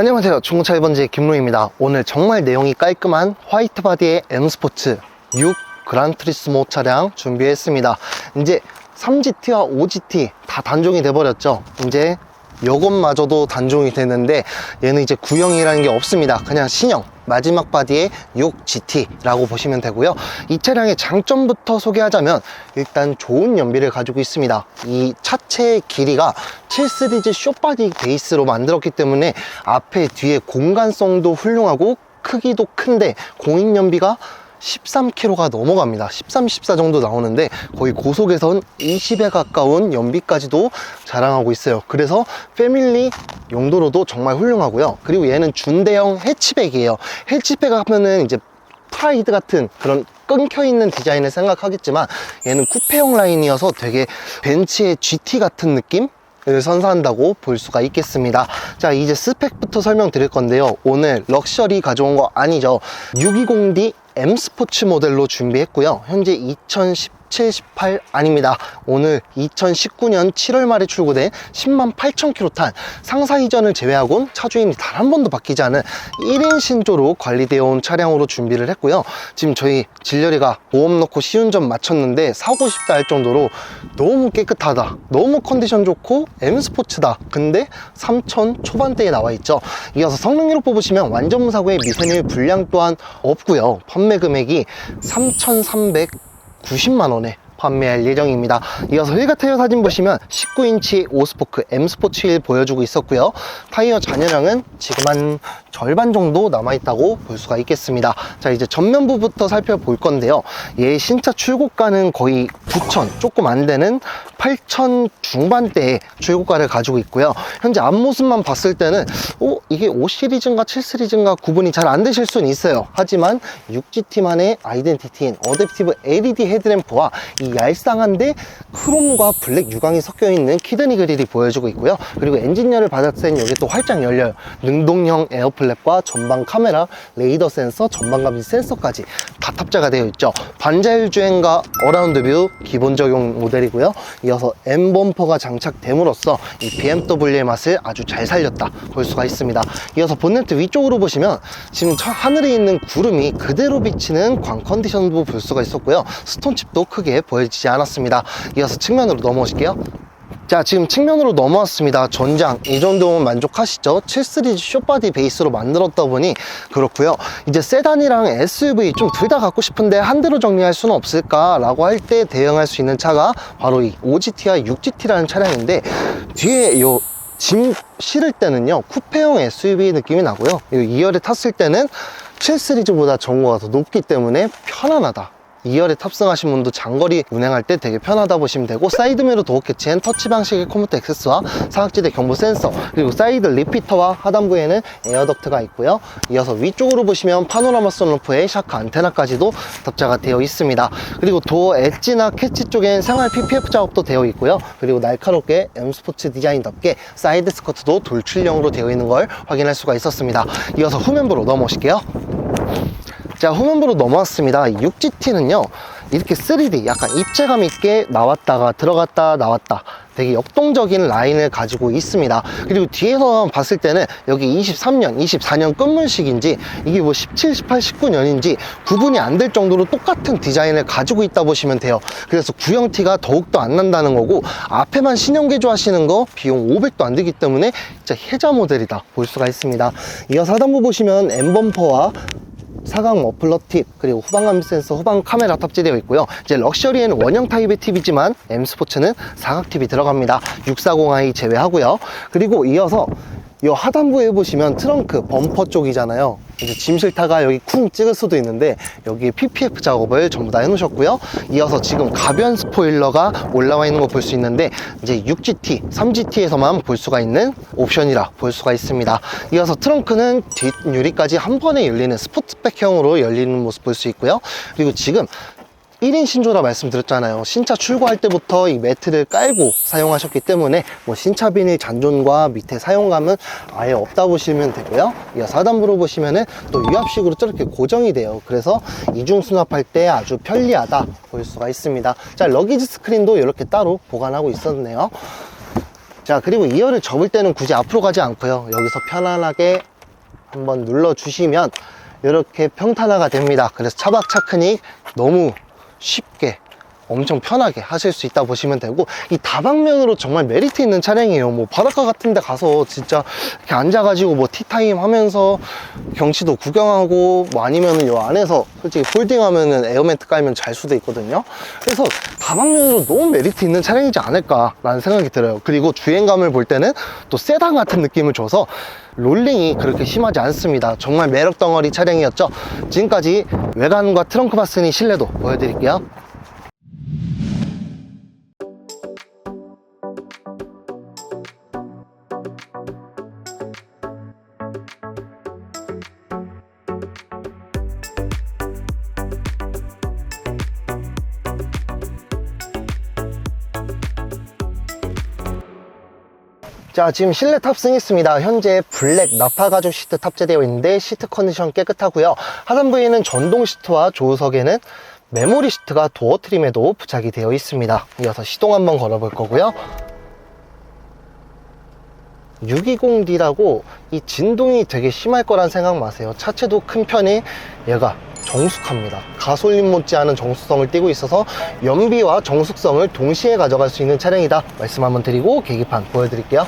안녕하세요. 중고차 1번지 김로입니다. 오늘 정말 내용이 깔끔한 화이트 바디의 M스포츠 6 그란트리스모 차량 준비했습니다. 이제 3GT와 5GT 다 단종이 돼버렸죠. 이제 요것마저도 단종이 되는데 얘는 이제 구형이라는 게 없습니다. 그냥 신형 마지막 바디의 6GT라고 보시면 되고요. 이 차량의 장점부터 소개하자면 일단 좋은 연비를 가지고 있습니다. 이 차체의 길이가 7시리즈 쇼바디 베이스로 만들었기 때문에 앞에 뒤에 공간성도 훌륭하고 크기도 큰데 공인 연비가 13km가 넘어갑니다. 13, 14 정도 나오는데 거의 고속에선 20에 가까운 연비까지도 자랑하고 있어요. 그래서 패밀리 용도로도 정말 훌륭하고요. 그리고 얘는 준대형 해치백이에요. 해치백 하면은 이제 프라이드 같은 그런 끊겨 있는 디자인을 생각하겠지만 얘는 쿠페형 라인이어서 되게 벤츠의 GT 같은 느낌? 을 선사한다고 볼 수가 있겠습니다. 자, 이제 스펙부터 설명드릴 건데요. 오늘 럭셔리 가져온 거 아니죠. 620D M 스포츠 모델로 준비했고요. 현재 2017, 18 아닙니다. 오늘 2019년 7월 말에 출고된 10만 8천 킬로 탄 상사 이전을 제외하곤 차주인이 단 한 번도 바뀌지 않은 1인 신조로 관리되어 온 차량으로 준비를 했고요. 지금 저희 진열이가 보험 넣고 시운전 마쳤는데 사고 싶다 할 정도로 너무 깨끗하다. 너무 컨디션 좋고 M 스포츠다. 근데 3천 초반대에 나와 있죠. 이어서 성능으로 뽑으시면 완전 무사고의 미세누 불량 또한 없고요. 판매 금액이 3,390만 원에 판매할 예정입니다. 이어서 휠과 타이어 사진 보시면 19인치 오스포크 M 스포츠 휠 보여주고 있었고요. 타이어 잔여량은 지금 한 절반 정도 남아있다고 볼 수가 있겠습니다. 자, 이제 전면부부터 살펴볼 건데요. 얘 신차 출고가는 거의 9천, 조금 안 되는 8천 중반대의 출고가를 가지고 있고요. 현재 앞모습만 봤을 때는, 어, 이게 5 시리즈인가 7 시리즈인가 구분이 잘 안 되실 수는 있어요. 하지만 6GT만의 아이덴티티인 어댑티브 LED 헤드램프와 이 얄쌍한데 크롬과 블랙 유광이 섞여 있는 키드니 그릴이 보여주고 있고요. 그리고 엔진열을 땐 여기 또 활짝 열려요. 능동형 에어플 랩과 전방 카메라, 레이더 센서, 전방 감지 센서까지 다 탑재가 되어 있죠. 반자율 주행과 어라운드 뷰 기본 적용 모델이고요. 이어서 M 범퍼가 장착됨으로써 이 BMW의 맛을 아주 잘 살렸다 볼 수가 있습니다. 이어서 본네트 위쪽으로 보시면 지금 저 하늘에 있는 구름이 그대로 비치는 광 컨디션도 볼 수가 있었고요. 스톤칩도 크게 보여지지 않았습니다. 이어서 측면으로 넘어오실게요. 자 지금 측면으로 넘어왔습니다. 전장. 이 정도면 만족하시죠? 7 시리즈 쇼바디 베이스로 만들었다 보니 그렇고요. 이제 세단이랑 SUV 좀 둘 다 갖고 싶은데 한 대로 정리할 수는 없을까 라고 할 때 대응할 수 있는 차가 바로 이 5GT와 6GT라는 차량인데 뒤에 요짐 실을 때는요 쿠페형 SUV 느낌이 나고요. 2열에 탔을 때는 7시리즈보다 정보가 더 높기 때문에 편안하다 2열에 탑승하신 분도 장거리 운행할 때 되게 편하다 보시면 되고 사이드미러 도어 캐치엔 터치 방식의 컴퓨터 액세스와 사각지대 경보 센서 그리고 사이드 리피터와 하단부에는 에어덕트가 있고요. 이어서 위쪽으로 보시면 파노라마 선루프에 샤크 안테나까지도 탑재가 되어 있습니다. 그리고 도어 엣지나 캐치 쪽엔 생활 PPF 작업도 되어 있고요. 그리고 날카롭게 M 스포츠 디자인답게 사이드 스커트도 돌출형으로 되어 있는 걸 확인할 수가 있었습니다. 이어서 후면부로 넘어오실게요 자 후면부로 넘어왔습니다. 6GT는요 이렇게 3D 약간 입체감 있게 나왔다가 들어갔다 나왔다 되게 역동적인 라인을 가지고 있습니다. 그리고 뒤에서 봤을 때는 여기 23년 24년 끝물식인지 이게 뭐 17, 18, 19년인지 구분이 안 될 정도로 똑같은 디자인을 가지고 있다 보시면 돼요. 그래서 구형티가 더욱더 안 난다는 거고 앞에만 신형 개조하시는 거 비용 500도 안 들기 때문에 진짜 혜자 모델이다 볼 수가 있습니다. 이어서 하단부 보시면 M범퍼와 사각 머플러 팁 그리고 후방 감지 센서 후방 카메라 탑재되어 있고요. 이제 럭셔리에는 원형 타입의 팁이지만 M 스포츠는 사각 팁이 들어갑니다. 640i 제외하고요. 그리고 이어서 이 하단부에 보시면 트렁크 범퍼 쪽이잖아요 이제 짐 실타가 여기 쿵 찍을 수도 있는데 여기 PPF 작업을 전부 다 해놓으셨고요. 이어서 지금 가변 스포일러가 올라와 있는 거 볼 수 있는데 이제 6GT, 3GT에서만 볼 수가 있는 옵션이라 볼 수가 있습니다. 이어서 트렁크는 뒷유리까지 한 번에 열리는 스포츠백형으로 열리는 모습 볼 수 있고요. 그리고 지금 1인 신조라 말씀드렸잖아요. 신차 출고할 때부터 이 매트를 깔고 사용하셨기 때문에 뭐 신차 비닐 잔존과 밑에 사용감은 아예 없다 보시면 되고요. 이어서 하단부로 보시면은 또 유압식으로 저렇게 고정이 돼요. 그래서 이중 수납할 때 아주 편리하다 볼 수가 있습니다. 자, 러기지 스크린도 이렇게 따로 보관하고 있었네요. 자 그리고 2열을 접을 때는 굳이 앞으로 가지 않고요 여기서 편안하게 한번 눌러 주시면 이렇게 평탄화가 됩니다 그래서 차박 차크닉 너무 쉽게 엄청 편하게 하실 수 있다 보시면 되고 이 다방면으로 정말 메리트 있는 차량이에요. 뭐 바닷가 같은 데 가서 진짜 이렇게 앉아가지고 뭐 티타임 하면서 경치도 구경하고 뭐 아니면은 요 안에서 솔직히 폴딩하면은 에어매트 깔면 잘 수도 있거든요. 그래서 다방면으로 너무 메리트 있는 차량이지 않을까 라는 생각이 들어요. 그리고 주행감을 볼 때는 또 세단 같은 느낌을 줘서 롤링이 그렇게 심하지 않습니다. 정말 매력 덩어리 차량이었죠? 지금까지 외관과 트렁크 바스니 실내도 보여드릴게요 자 지금 실내 탑승했습니다. 현재 블랙 나파 가죽 시트 탑재되어 있는데 시트 컨디션 깨끗하고요. 하단 부에는 전동 시트와 조수석에는 메모리 시트가 도어 트림에도 부착이 되어 있습니다. 이어서 시동 한번 걸어 볼 거고요. 620D라고 이 진동이 되게 심할 거란 생각 마세요. 차체도 큰 편이 얘가 정숙합니다. 가솔린 못지않은 정숙성을 띠고 있어서 연비와 정숙성을 동시에 가져갈 수 있는 차량이다. 말씀 한번 드리고 계기판 보여드릴게요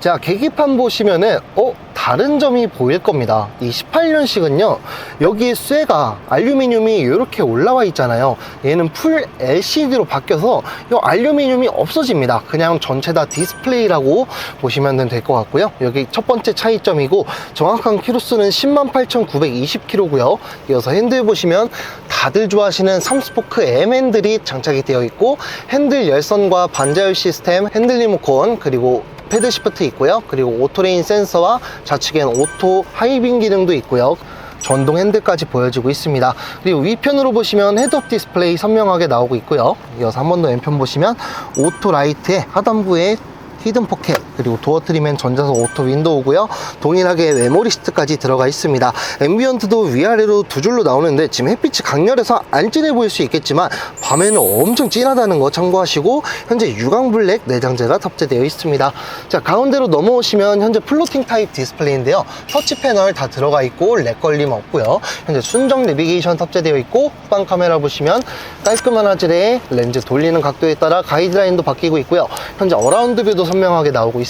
자 계기판 보시면은 어 다른 점이 보일 겁니다. 이 18년식은요 여기 쇠가 알루미늄이 이렇게 올라와 있잖아요. 얘는 풀 LCD로 바뀌어서 이 알루미늄이 없어집니다. 그냥 전체 다 디스플레이라고 보시면 될 것 같고요. 여기 첫 번째 차이점이고 정확한 키로수는 108,920km고요. 이어서 핸들 보시면 다들 좋아하시는 3스포크 M 핸들이 장착이 되어 있고 핸들 열선과 반자율 시스템 핸들 리모컨 그리고 패드 시프트 있고요. 그리고 오토레인 센서와 좌측엔 오토 하이빙 기능도 있고요. 전동 핸들까지 보여지고 있습니다. 그리고 위편으로 보시면 헤드업 디스플레이 선명하게 나오고 있고요. 이어서 한 번 더 왼편 보시면 오토 라이트에 하단부에 히든 포켓 그리고 도어 트림엔 전자석 오토 윈도우고요. 동일하게 메모리 시트까지 들어가 있습니다. 앰비언트도 위아래로 두 줄로 나오는데 지금 햇빛이 강렬해서 안 진해 보일 수 있겠지만 밤에는 엄청 진하다는 거 참고하시고 현재 유광 블랙 내장재가 탑재되어 있습니다. 자 가운데로 넘어오시면 현재 플로팅 타입 디스플레이인데요. 터치 패널 다 들어가 있고 렉 걸림 없고요. 현재 순정 내비게이션 탑재되어 있고 후방 카메라 보시면 깔끔한 화질의 렌즈 돌리는 각도에 따라 가이드라인도 바뀌고 있고요. 현재 어라운드 뷰도 선명하게 나오고 있습니다.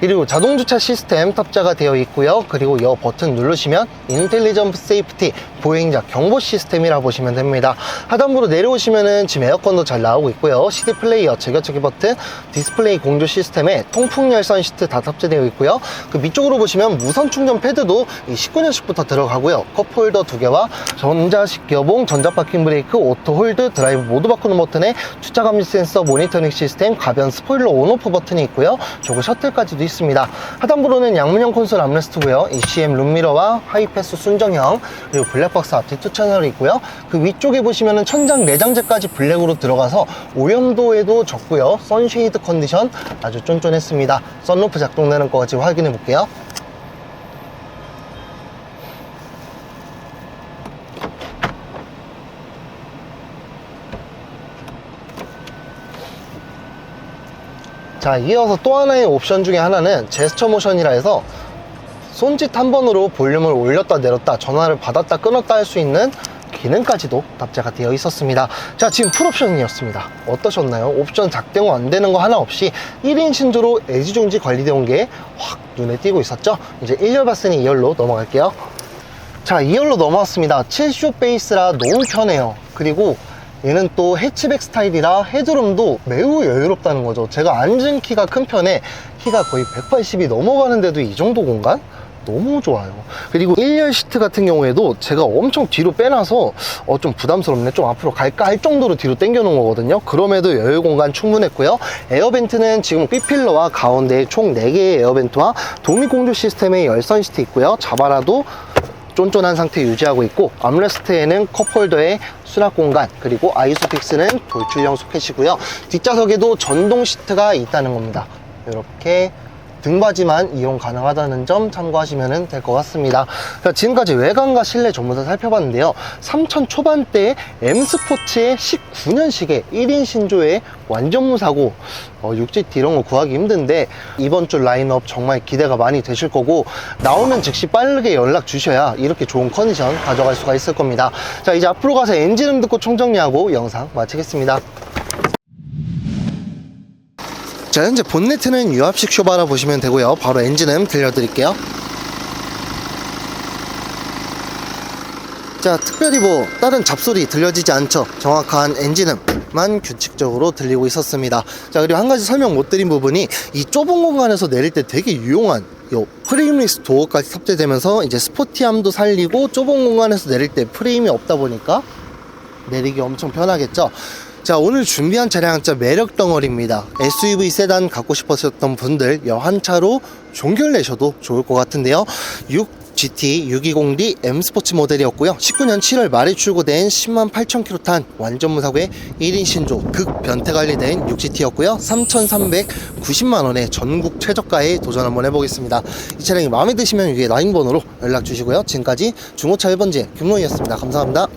그리고 자동 주차 시스템 탑재가 되어 있고요. 그리고 이 버튼 누르시면 인텔리전트 세이프티 보행자 경보 시스템이라 보시면 됩니다. 하단부로 내려오시면은 지금 에어컨도 잘 나오고 있고요. CD 플레이어 즐겨찾기 버튼, 디스플레이 공조 시스템에 통풍 열선 시트 다 탑재되어 있고요. 그 밑쪽으로 보시면 무선 충전 패드도 19년식부터 들어가고요. 컵홀더 두 개와 전자식 기어봉, 전자 파킹 브레이크, 오토 홀드, 드라이브 모드 바꾸는 버튼에 주차 감지 센서, 모니터링 시스템, 가변 스포일러 온오프 버튼이 있고요. 저거 셔틀까지도 있습니다. 하단부로는 양문형 콘솔 암레스트고요. ECM 룸미러와 하이패스 순정형 그리고 블랙 박스 앞뒤 투 채널이 있고요. 그 위쪽에 보시면은 천장 내장재까지 블랙으로 들어가서 오염도에도 적고요. 선쉐이드 컨디션 아주 쫀쫀했습니다. 썬루프 작동되는 거까지 확인해 볼게요. 자 이어서 또 하나의 옵션 중에 하나는 제스처 모션이라 해서 손짓 한 번으로 볼륨을 올렸다 내렸다 전화를 받았다 끊었다 할 수 있는 기능까지도 탑재가 되어 있었습니다. 자 지금 풀옵션이었습니다. 어떠셨나요? 옵션 작동은 안 되는 거 하나 없이 1인 신조로 애지중지 관리되어 온게 확 눈에 띄고 있었죠? 이제 1열 봤으니 2열로 넘어갈게요. 자 2열로 넘어왔습니다. 7쇼 베이스라 너무 편해요. 그리고 얘는 또 해치백 스타일이라 헤드룸도 매우 여유롭다는 거죠. 제가 앉은 키가 큰 편에 키가 거의 180이 넘어가는데도 이 정도 공간? 너무 좋아요. 그리고 1열 시트 같은 경우에도 제가 엄청 뒤로 빼놔서 어, 좀 부담스럽네. 좀 앞으로 갈까 할 정도로 뒤로 당겨 놓은 거거든요. 그럼에도 여유 공간 충분했고요. 에어벤트는 지금 B필러와 가운데에 총 4개의 에어벤트와 독립공조 시스템의 열선 시트 있고요. 자바라도 쫀쫀한 상태 유지하고 있고 암레스트에는 컵홀더에 수납 공간 그리고 아이소픽스는 돌출형 소켓이고요. 뒷좌석에도 전동 시트가 있다는 겁니다. 이렇게 등받이만 이용 가능하다는 점 참고하시면 될 것 같습니다. 자, 지금까지 외관과 실내 전부 다 살펴봤는데요. 3천 초반대의 M스포츠의 19년식의 1인 신조의 완전 무사고 어, 6GT 이런 거 구하기 힘든데 이번 주 라인업 정말 기대가 많이 되실 거고 나오면 즉시 빠르게 연락 주셔야 이렇게 좋은 컨디션 가져갈 수가 있을 겁니다. 자 이제 앞으로 가서 엔진 음 듣고 총정리하고 영상 마치겠습니다. 자 현재 본네트는 유압식 쇼바라 보시면 되고요. 바로 엔진음 들려드릴게요. 자, 특별히 뭐 다른 잡소리 들려지지 않죠. 정확한 엔진음만 규칙적으로 들리고 있었습니다. 자, 그리고 한 가지 설명 못 드린 부분이 이 좁은 공간에서 내릴 때 되게 유용한 요 프레임리스 도어까지 탑재되면서 이제 스포티함도 살리고 좁은 공간에서 내릴 때 프레임이 없다 보니까 내리기 엄청 편하겠죠. 자, 오늘 준비한 차량 진짜 매력 덩어리입니다. SUV 세단 갖고 싶으셨던 분들 여한 차로 종결 내셔도 좋을 것 같은데요. 6 GT 620D M 스포츠 모델이었고요. 19년 7월 말에 출고된 10만 8천 킬로 탄 완전 무사고의 1인 신조 극 변태 관리된 6GT였고요. 3,390만 원의 전국 최저가에 도전 한번 해보겠습니다. 이 차량이 마음에 드시면 위에 라인 번호로 연락 주시고요. 지금까지 중고차 1번지 김로희였습니다. 감사합니다.